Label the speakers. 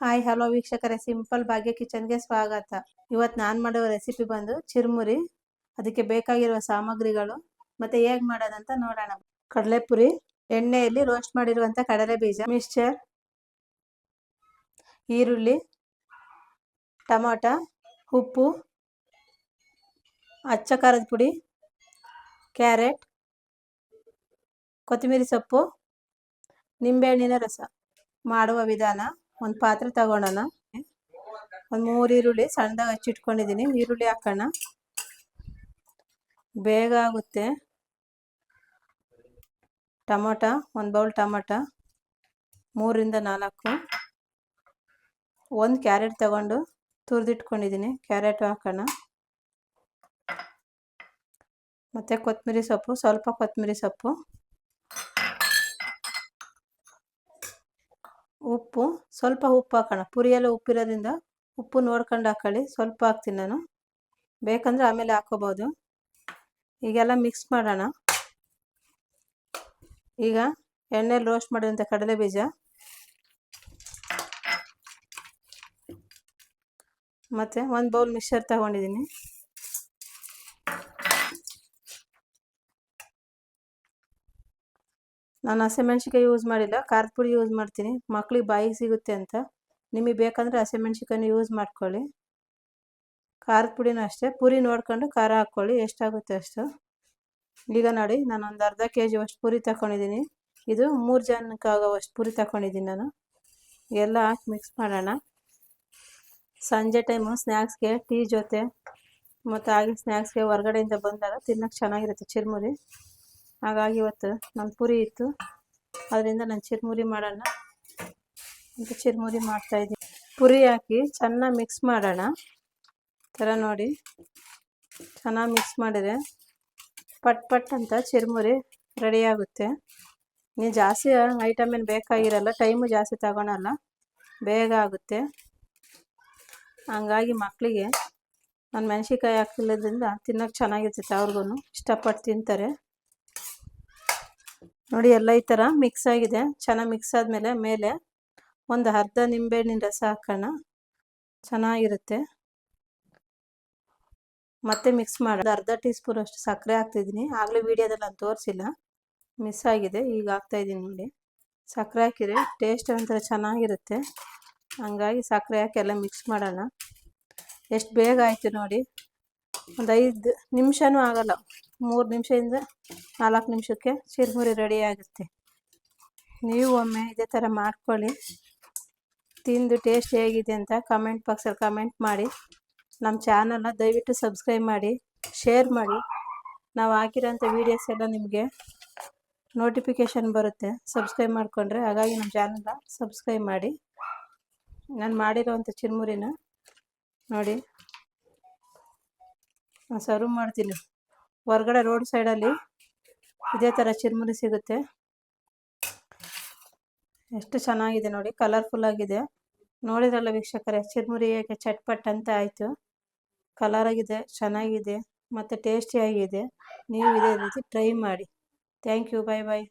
Speaker 1: Hi, hello ವೀಕ್ಷಕರೇ. Simple ಭಾಗ್ಯ ಕಿಚನ್ಗೆ ಸ್ವಾಗತ. ಇವತ್ತು ನಾನು ಮಾಡುವ ರೆಸಿಪಿ ಬಂದು ಚಿರುಮುರಿ, ಅದಕ್ಕೆ ಬೇಕಾಗಿರುವ ಸಾಮಗ್ರಿಗಳು, ಮತ್ತೆ ಹೇಗೆ ಮಾಡೋದಂತ ನೋಡೋಣ. ಕಡಲೆಪುರಿ, ಎಣ್ಣೆಯಲ್ಲಿ ರೋಸ್ಟ್ ಮಾಡಿರುವಂಥ ಕಡಲೆ ಬೀಜ ಮಿಕ್ಸ್ಚರ್ ಈರುಳ್ಳಿ, ಟೊಮೊಟ, ಉಪ್ಪು, ಅಚ್ಚ ಖಾರದ ಪುಡಿ, ಕ್ಯಾರೆಟ್, ಕೊತ್ತಂಬರಿ ಸೊಪ್ಪು, ನಿಂಬೆಹಣ್ಣಿನ ರಸ. ಮಾಡುವ ವಿಧಾನ ಒಂದು ಪಾತ್ರೆ ತಗೊಳೋಣ ಒಂದು ಮೂರು ಈರುಳ್ಳಿ ಸಣ್ಣದಾಗಿ ಹಚ್ಚಿಟ್ಕೊಂಡಿದ್ದೀನಿ ಈರುಳ್ಳಿ ಹಾಕೋಣ. ಬೇಗ ಆಗುತ್ತೆ. ಟೊಮೊಟ, ಒಂದು ಬೌಲ್ ಟೊಮೊಟ, ಮೂರಿಂದ ನಾಲ್ಕು. ಒಂದು ಕ್ಯಾರೆಟ್ ತಗೊಂಡು ತುರಿದಿಟ್ಕೊಂಡಿದ್ದೀನಿ ಕ್ಯಾರೆಟ್ ಹಾಕೋಣ. ಮತ್ತು ಕೊತ್ತಂಬರಿ ಸೊಪ್ಪು, ಸ್ವಲ್ಪ ಕೊತ್ತಂಬರಿ ಸೊಪ್ಪು. ಉಪ್ಪು, ಸ್ವಲ್ಪ ಉಪ್ಪು ಹಾಕೋಣ. ಪುರಿಯೆಲ್ಲ ಉಪ್ಪಿರೋದ್ರಿಂದ ಉಪ್ಪು ನೋಡ್ಕೊಂಡು ಹಾಕೊಳ್ಳಿ. ಸ್ವಲ್ಪ ಹಾಕ್ತೀನಿ ನಾನು. ಬೇಕಂದ್ರೆ ಆಮೇಲೆ ಹಾಕೋಬೋದು. ಈಗೆಲ್ಲ ಮಿಕ್ಸ್ ಮಾಡೋಣ. ಈಗ ಎಣ್ಣೆಲಿ ರೋಸ್ಟ್ ಮಾಡಿದಂಥ ಕಡಲೆ ಬೀಜ ಮತ್ತು ಒಂದು ಬೌಲ್ ಮಿಕ್ಸರ್ ತಗೊಂಡಿದ್ದೀನಿ. ನಾನು ಹಸಿಮೆಣ್ಸಿಕಾಯಿ ಯೂಸ್ ಮಾಡಿಲ್ಲ, ಖಾರದ ಪುಡಿ ಯೂಸ್ ಮಾಡ್ತೀನಿ. ಮಕ್ಳಿಗೆ ಬಾಯಿಗೆ ಸಿಗುತ್ತೆ ಅಂತ. ನಿಮಗೆ ಬೇಕಂದರೆ ಹಸಿಮೆಣ್ಸಿಕಾಯಿನ ಯೂಸ್ ಮಾಡ್ಕೊಳ್ಳಿ. ಖಾರದ ಪುಡಿನೂ ಅಷ್ಟೇ. ಪುರಿ ನೋಡ್ಕೊಂಡು ಖಾರ ಹಾಕ್ಕೊಳ್ಳಿ, ಎಷ್ಟಾಗುತ್ತೆ ಅಷ್ಟು. ಈಗ ನೋಡಿ, ನಾನು ಒಂದು ಅರ್ಧ ಕೆ ಜಿ ಅಷ್ಟು ಪುರಿ ತಗೊಂಡಿದ್ದೀನಿ ಇದು ಮೂರು ಜನಕ್ಕಾಗೋವಷ್ಟು ಪುರಿ ತಗೊಂಡಿದ್ದೀನಿ ನಾನು. ಎಲ್ಲ ಹಾಕಿ ಮಿಕ್ಸ್ ಮಾಡೋಣ. ಸಂಜೆ ಟೈಮು ಸ್ನ್ಯಾಕ್ಸ್ಗೆ ಟೀ ಜೊತೆ, ಮತ್ತು ಹಾಗೆ ಸ್ನ್ಯಾಕ್ಸ್ಗೆ ಹೊರ್ಗಡೆಯಿಂದ ಬಂದಾಗ ತಿನ್ನೋಕೆ ಚೆನ್ನಾಗಿರುತ್ತೆ ಚಿರುಮುರಿ. ಹಾಗಾಗಿ ಇವತ್ತು ನನ್ನ ಪುರಿ ಇತ್ತು. ಅದರಿಂದ ನಾನು ಚಿರುಮುರಿ ಮಾಡೋಣ. ಅಂತ ಚಿರುಮುರಿ ಮಾಡ್ತಾಯಿದ್ದೀನಿ ಪುರಿ ಹಾಕಿ ಚೆನ್ನಾಗಿ ಮಿಕ್ಸ್ ಮಾಡೋಣ. ಥರ ನೋಡಿ. ಚೆನ್ನಾಗಿ ಮಿಕ್ಸ್ ಮಾಡಿದರೆ ಪಟ್ ಪಟ್ ಅಂತ ಚಿರುಮುರಿ ರೆಡಿಯಾಗುತ್ತೆ ನೀವು ಜಾಸ್ತಿ ಐಟಮ್ ಏನು ಬೇಕಾಗಿರಲ್ಲ ಟೈಮು ಜಾಸ್ತಿ ತಗೊಳಲ್ಲ, ಬೇಗ ಆಗುತ್ತೆ. ಹಂಗಾಗಿ ಮಕ್ಕಳಿಗೆ ನಾನು ಮೆಣಸಿನ್ಕಾಯಿ ಹಾಕಿಲ್ಲದ್ರಿಂದ ತಿನ್ನೋಕೆ ಚೆನ್ನಾಗಿರ್ತೈತೆ ಅವ್ರಿಗೂ ಇಷ್ಟಪಟ್ಟು ತಿಂತಾರೆ. ನೋಡಿ ಎಲ್ಲ ಈ ಥರ ಮಿಕ್ಸ್ ಆಗಿದೆ. ಚೆನ್ನಾಗಿ ಮಿಕ್ಸ್ ಆದಮೇಲೆ ಮೇಲೆ ಒಂದು ಅರ್ಧ ನಿಂಬೆಹಣ್ಣಿನ ರಸ ಹಾಕೋಣ. ಚೆನ್ನಾಗಿರುತ್ತೆ. ಮತ್ತೆ ಮಿಕ್ಸ್ ಮಾಡೋದು ಅರ್ಧ ಟೀ ಸ್ಪೂನ್ ಅಷ್ಟು ಸಕ್ಕರೆ ಹಾಕ್ತಿದ್ದೀನಿ. ಆಗಲೇ ವೀಡಿಯೋದಲ್ಲಿ ನಾನು ತೋರಿಸಿಲ್ಲ. ಮಿಸ್ ಆಗಿದೆ. ಈಗ ಹಾಕ್ತಾಯಿದ್ದೀನಿ ನೋಡಿ. ಸಕ್ಕರೆ ಹಾಕಿದರೆ ಟೇಸ್ಟ್ ಒಂಥರ ಚೆನ್ನಾಗಿರುತ್ತೆ. ಹಂಗಾಗಿ ಸಕ್ಕರೆ ಹಾಕಿ ಎಲ್ಲ ಮಿಕ್ಸ್ ಮಾಡೋಣ. ಎಷ್ಟು ಬೇಗ ಆಯಿತು ನೋಡಿ. ಒಂದು ಐದು ನಿಮಿಷನೂ ಆಗಲ್ಲ. ಮೂರು ನಿಮಿಷದಿಂದ ನಾಲ್ಕು ನಿಮಿಷಕ್ಕೆ ಚಿರುಮುರಿ ರೆಡಿ ಆಗುತ್ತೆ. ನೀವು ಒಮ್ಮೆ ಇದೇ ಥರ ಮಾಡ್ಕೊಳ್ಳಿ. ತಿಂದು ಟೇಸ್ಟ್ ಹೇಗಿದೆ ಅಂತ ಕಮೆಂಟ್ ಬಾಕ್ಸಲ್ಲಿ ಕಮೆಂಟ್ ಮಾಡಿ. ನಮ್ಮ ಚಾನಲ್ನ ದಯವಿಟ್ಟು ಸಬ್ಸ್ಕ್ರೈಬ್ ಮಾಡಿ ಶೇರ್ ಮಾಡಿ. ನಾವು ಹಾಕಿರೋಂಥ ವೀಡಿಯೋಸ್ ಎಲ್ಲ ನಿಮಗೆ ನೋಟಿಫಿಕೇಷನ್ ಬರುತ್ತೆ. ಸಬ್ಸ್ಕ್ರೈಬ್ ಮಾಡಿಕೊಂಡ್ರೆ ಹಾಗಾಗಿ ನಮ್ಮ ಚಾನಲ್ನ ಸಬ್ಸ್ಕ್ರೈಬ್ ಮಾಡಿ. ನಾನು ಮಾಡಿರೋವಂಥ ಚಿರುಮುರಿನ ನೋಡಿ. ಸರ್ವ್ ಮಾಡ್ತೀನಿ. ಹೊರ್ಗಡೆ ರೋಡ್ ಸೈಡಲ್ಲಿ ಇದೇ ಥರ ಚಿರುಮುರಿ ಸಿಗುತ್ತೆ. ಎಷ್ಟು ಚೆನ್ನಾಗಿದೆ ನೋಡಿ ಕಲರ್ಫುಲ್ ಆಗಿದೆ. ನೋಡಿದ್ರಲ್ಲ ವೀಕ್ಷಕರೇ, ಚಿರುಮುರಿ ಏಕೆ ಚಟ್ಪಟ್ ಅಂತ ಆಯಿತು. ಕಲರಾಗಿದೆ ಚೆನ್ನಾಗಿದೆ, ಮತ್ತು ಟೇಸ್ಟಿಯಾಗಿದೆ ನೀವು ಇದೇ ರೀತಿ ಟ್ರೈ ಮಾಡಿ. Thank you bye bye